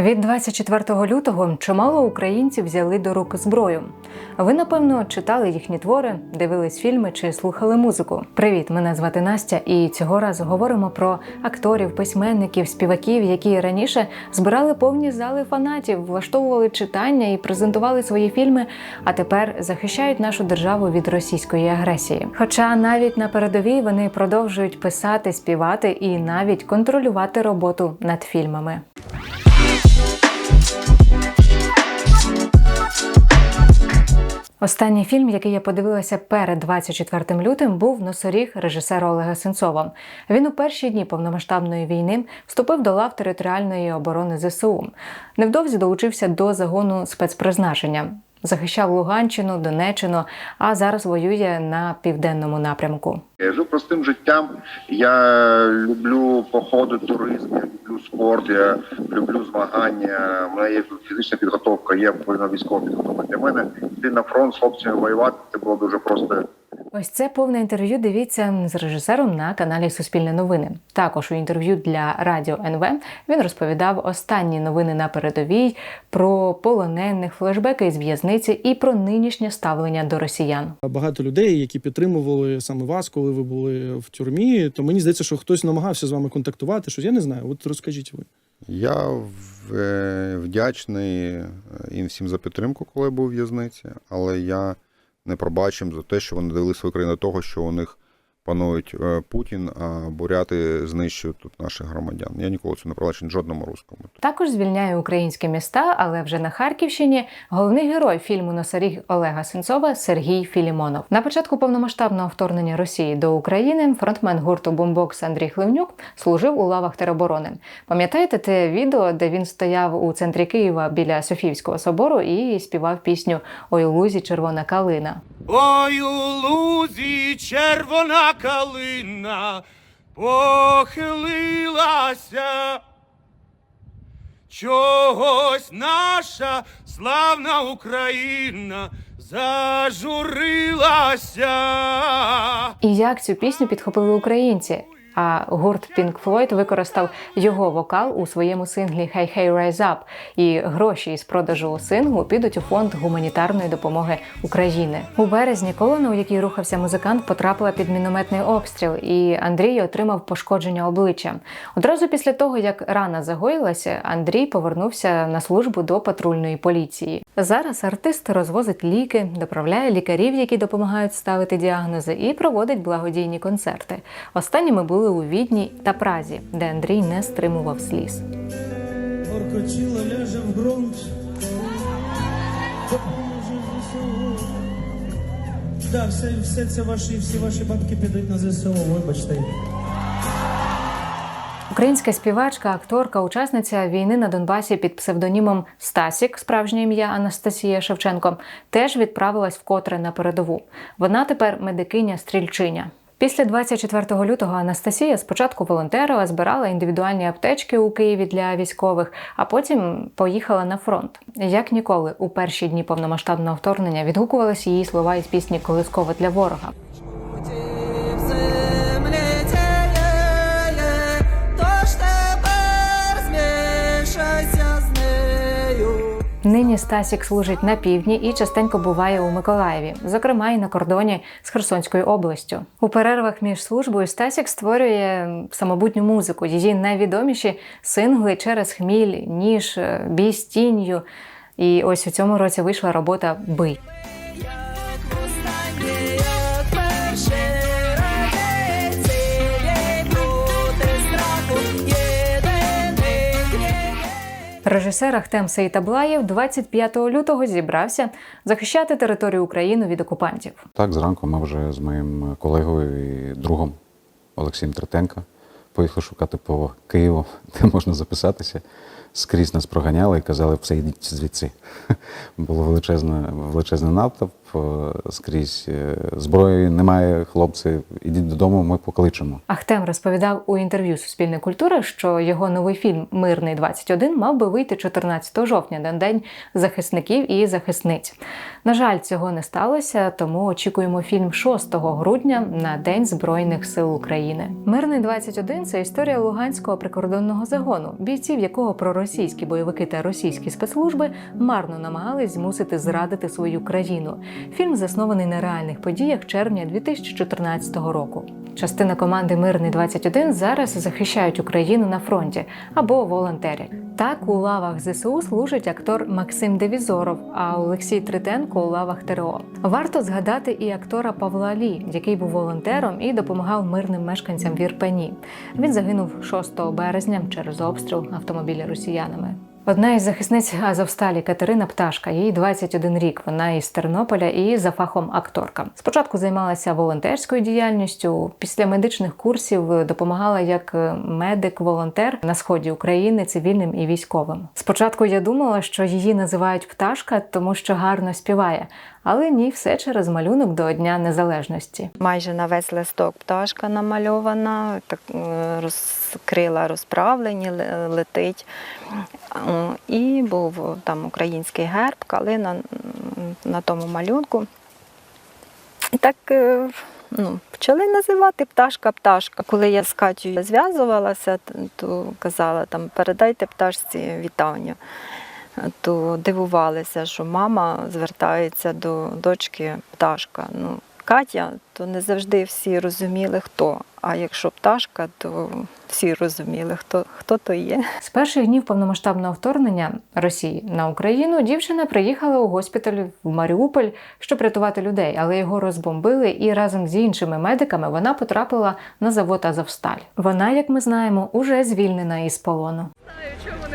Від 24 лютого чимало українців взяли до рук зброю. Ви, напевно, читали їхні твори, дивились фільми чи слухали музику. Привіт, мене звати Настя, і цього разу говоримо про акторів, письменників, співаків, які раніше збирали повні зали фанатів, влаштовували читання і презентували свої фільми, а тепер захищають нашу державу від російської агресії. Хоча навіть на передовій вони продовжують писати, співати і навіть контролювати роботу над фільмами. Останній фільм, який я подивилася перед 24 лютим, був Носоріг режисера Олега Сенцова. Він у перші дні повномасштабної війни вступив до лав територіальної оборони ЗСУ. Невдовзі долучився до загону спецпризначення. Захищав Луганщину, Донеччину, а зараз воює на південному напрямку. Я живу простим життям. Я люблю походи, туризм, я люблю спорт, я люблю змагання. У мене є фізична підготовка, є військова підготовка. Для мене йти на фронт з хлопцями воювати це було дуже просто. Ось це повне інтерв'ю. Дивіться з режисером на каналі Суспільне новини. Також у інтерв'ю для Радіо НВ він розповідав останні новини на передовій про полонених, флешбеки з в'язниці і про нинішнє ставлення до росіян. Багато людей, які підтримували саме вас, коли ви були в тюрмі, то мені здається, що хтось намагався з вами контактувати. Щось я не знаю. От розкажіть ви. Я е, вдячний е, їм всім за підтримку, коли я був у в'язниці, але я не пробачимо за те, що вони довели свою країну до того, що у них панують е, Путін, а буряти знищують тут наших громадян. Я ніколи цього не пробачив жодному русскому. Також звільняє українські міста, але вже на Харківщині головний герой фільму Носоріг Олега Сенцова Сергій Філімонов. На початку повномасштабного вторгнення Росії до України фронтмен гурту Бомбокс Андрій Хливнюк служив у лавах тероборони. Пам'ятаєте те відео, де він стояв у центрі Києва біля Софіївського собору і співав пісню Ой у лузі червона калина. Ой, у лузі червона калина похилилася. Чогось наша славна Україна зажурилася. І як цю пісню підхопили українці? А гурт Pink Floyd використав його вокал у своєму синглі «Hey Hey Rise Up», і гроші із продажу синглу підуть у фонд гуманітарної допомоги України. У березні колона, у якій рухався музикант, потрапила під мінометний обстріл, і Андрій отримав пошкодження обличчя. Одразу після того, як рана загоїлася, Андрій повернувся на службу до патрульної поліції. Зараз артист розвозить ліки, доправляє лікарів, які допомагають ставити діагнози, і проводить благодійні концерти. Останніми були у Відні та Празі, де Андрій не стримував сліз. Оркочило ляже в ґрунт. Так, все, все це ваші, всі ваші бабки підуть на ЗСУ, вибачте. Українська співачка, акторка, учасниця війни на Донбасі під псевдонімом Стасік, справжнє ім'я Анастасія Шевченко, теж відправилась вкотре на передову. Вона тепер медикиня стрільчиня. Після 24 лютого Анастасія спочатку волонтерила, збирала індивідуальні аптечки у Києві для військових, а потім поїхала на фронт. Як ніколи, у перші дні повномасштабного вторгнення відгукувалися її слова із пісні Колискова для ворога. Нині Стасік служить на півдні і частенько буває у Миколаєві, зокрема і на кордоні з Херсонською областю. У перервах між службою Стасік створює самобутню музику. Її найвідоміші сингли через хміль, ніж, е, бій з тінню. І ось у цьому році вийшла робота Бий. Режисер Ахтем Сейтаблаєв 25 лютого зібрався захищати територію України від окупантів. Так, зранку ми вже з моїм колегою і другом Олексієм Третенко поїхали шукати по Києву, де можна записатися. Скрізь нас проганяли і казали, все йдіть звідси. Було величезне, величезний натовп, скрізь е, зброї немає, хлопці, ідіть додому, ми покличемо. Ахтем розповідав у інтерв'ю Суспільне культура, що його новий фільм Мирний 21 мав би вийти 14 жовтня на день захисників і захисниць. На жаль, цього не сталося, тому очікуємо фільм 6 грудня на День Збройних сил України. Мирний 21 – це історія Луганського прикордонного загону, бійців якого проросійські бойовики та російські спецслужби марно намагались змусити зрадити свою країну. Фільм заснований на реальних подіях червня 2014 року. Частина команди Мирний 21 зараз захищають Україну на фронті або волонтерять. Так у лавах ЗСУ служить актор Максим Девізоров, а Олексій Тритенко у лавах ТРО. Варто згадати і актора Павла Алі, який був волонтером і допомагав мирним мешканцям в Ірпені. Він загинув 6 березня через обстріл автомобіля росіянами. Одна із захисниць Азовсталі Катерина Пташка, їй 21 рік. Вона із Тернополя і за фахом акторка. Спочатку займалася волонтерською діяльністю. Після медичних курсів допомагала як медик-волонтер на сході України цивільним і військовим. Спочатку я думала, що її називають пташка, тому що гарно співає. Але ні, все через малюнок до Дня Незалежності. Майже на весь листок пташка намальована, так е, розкрила розправлені, летить. І був там український герб, калина на тому малюнку. І так е, ну, почали називати пташка пташка. Коли я з Катєю зв'язувалася, то казала там передайте пташці вітання. То дивувалися, що мама звертається до дочки пташка. Ну, Катя, то не завжди всі розуміли, хто. А якщо пташка, то всі розуміли, хто, хто то є. З перших днів повномасштабного вторгнення Росії на Україну дівчина приїхала у госпіталь в Маріуполь, щоб рятувати людей, але його розбомбили, і разом з іншими медиками вона потрапила на завод Азовсталь. Вона, як ми знаємо, уже звільнена із полону. Чого вони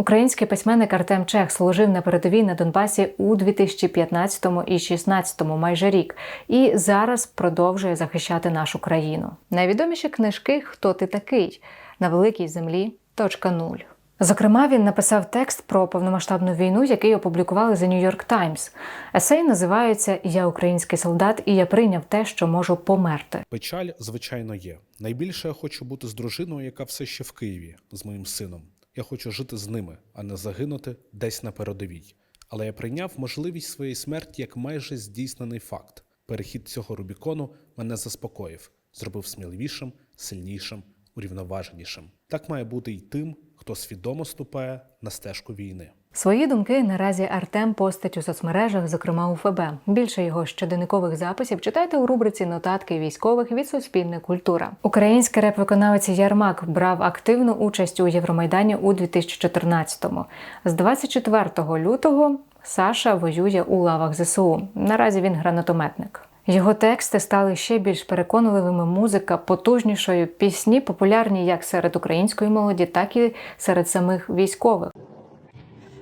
Український письменник Артем Чех служив на передовій на Донбасі у 2015 і 2016 майже рік, і зараз продовжує захищати нашу країну. Найвідоміші книжки Хто ти такий на великій землі. Точка нуль. Зокрема, він написав текст про повномасштабну війну, який опублікували за York Times. Есей називається Я український солдат, і я прийняв те, що можу померти. Печаль, звичайно, є. Найбільше я хочу бути з дружиною, яка все ще в Києві, з моїм сином. Я хочу жити з ними, а не загинути десь на передовій. Але я прийняв можливість своєї смерті як майже здійснений факт. Перехід цього Рубікону мене заспокоїв, зробив сміливішим, сильнішим, урівноваженішим. Так має бути й тим, хто свідомо ступає на стежку війни. Свої думки наразі Артем постить у соцмережах, зокрема у ФБ. Більше його щоденникових записів читайте у рубриці Нотатки військових від Суспільне культура. Український реп-виконавець Ярмак брав активну участь у Євромайдані у 2014-му. З 24 лютого Саша воює у лавах ЗСУ. Наразі він гранатометник. Його тексти стали ще більш переконливими, музика потужнішою, пісні популярні як серед української молоді, так і серед самих військових.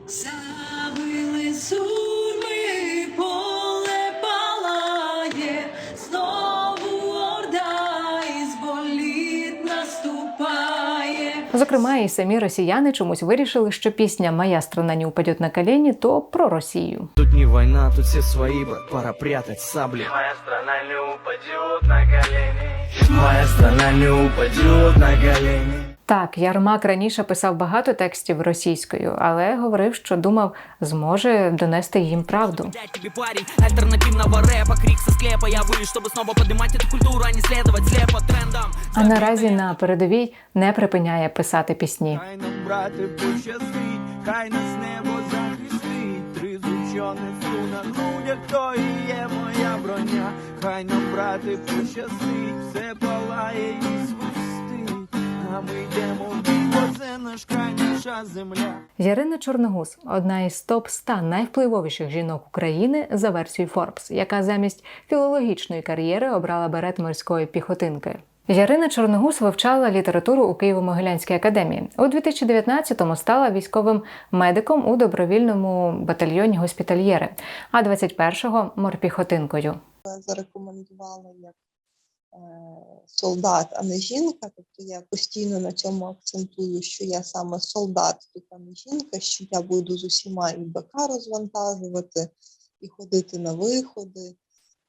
Забили сурми, поле палає, знову орда із боліт наступає. Зокрема, і самі росіяни чомусь вирішили, що пісня Моя страна не упаде на колені то про Росію. Тут не война, тут все свои, брат, пора прятать сабли. Моя страна не упадет на колени. Моя страна не упадет на колени. Так, Ярмак раніше писав багато текстів російською, але говорив, що думав, зможе донести їм правду. Дать тебе парень альтернативного рэпа Крик со склепа я выйду, чтобы снова поднимать эту культуру А не следовать слепо трендам А наразі на передовій не припиняє писати пісні. Хай нам, брате, пощастить, хай нас небо захистить. Три зучених на грудях, то і є моя броня. Хай нам, брате, пощастить, все палає і свистить. А ми йдемо бо це наш край, наша земля. Ярина Чорногуз одна із топ 100 найвпливовіших жінок України за версією Forbes, яка замість філологічної кар'єри обрала берет морської піхотинки. Ярина Чорногуз вивчала літературу у Києво-Могилянській академії. У 2019-му стала військовим медиком у добровільному батальйоні госпітальєри, а 21-го морпіхотинкою. зарекомендували як солдат, а не жінка. Тобто я постійно на цьому акцентую, що я саме солдат, тут а не жінка, що я буду з усіма і БК розвантажувати, і ходити на виходи,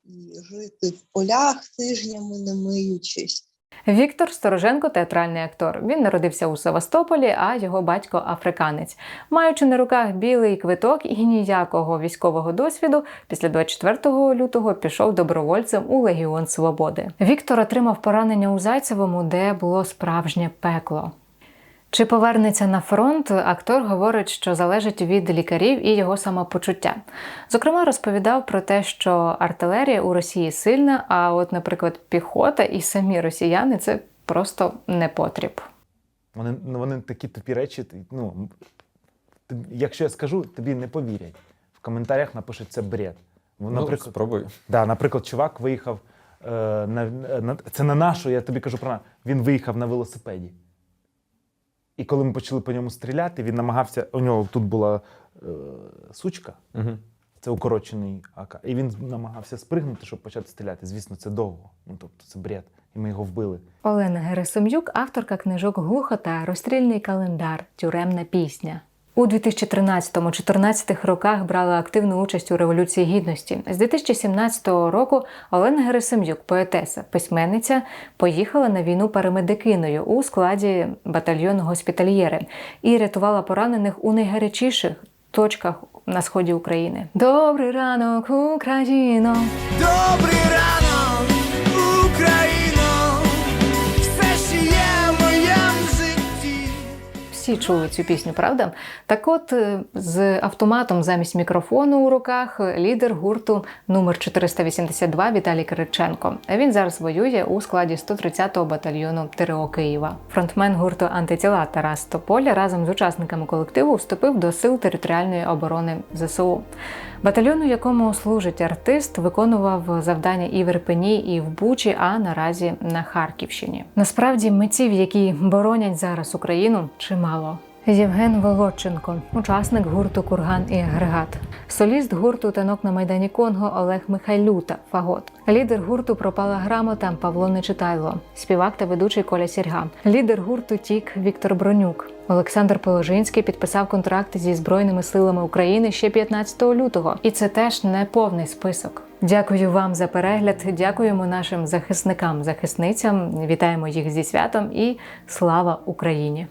і жити в полях тижнями не миючись. Віктор Стороженко театральний актор. Він народився у Севастополі, а його батько африканець. Маючи на руках білий квиток і ніякого військового досвіду, після 24 лютого пішов добровольцем у Легіон Свободи. Віктор отримав поранення у Зайцевому, де було справжнє пекло. Чи повернеться на фронт, актор говорить, що залежить від лікарів і його самопочуття. Зокрема, розповідав про те, що артилерія у Росії сильна, а от, наприклад, піхота і самі росіяни це просто не потріб. Вони, ну, вони такі тупі речі. Ну, якщо я скажу, тобі не повірять. В коментарях напишуть це бред. Ну, Ну, спробуй. Да, наприклад, чувак виїхав е, на, на це на нашу, я тобі кажу про на- він виїхав на велосипеді. І коли ми почали по ньому стріляти, він намагався. У нього тут була е, сучка, Угу. це укорочений АК. І він намагався спригнути, щоб почати стріляти. Звісно, це довго. Ну тобто це бред. І ми його вбили. Олена Герасим'юк, авторка книжок Глухота, розстрільний календар, тюремна пісня. У 2013-14 роках брала активну участь у Революції Гідності. З 2017 року Олена Герасим'юк, поетеса, письменниця, поїхала на війну парамедикиною у складі батальйону госпітальєри і рятувала поранених у найгарячіших точках на сході України. Добрий ранок, Україно! Добрий ранок, Всі чули цю пісню, правда? Так от е, з автоматом замість мікрофону у руках лідер гурту номер 482 Віталій Кириченко. Він зараз воює у складі 130-го батальйону ТРО Києва. Фронтмен гурту антитіла Тарас Тополя разом з учасниками колективу вступив до сил територіальної оборони ЗСУ. Батальйон, у якому служить артист, виконував завдання і в Ірпені, і в Бучі, а наразі на Харківщині. Насправді митців, які боронять зараз Україну, чимало. Євген Володченко, учасник гурту Курган і агрегат, соліст гурту танок на майдані Конго Олег Михайлюта, Фагот, лідер гурту Пропала грамота Павло Нечитайло, співак та ведучий Коля Сірга, лідер гурту Тік Віктор Бронюк. Олександр Положинський підписав контракт зі Збройними силами України ще 15 лютого, і це теж не повний список. Дякую вам за перегляд. Дякуємо нашим захисникам, захисницям. Вітаємо їх зі святом і слава Україні!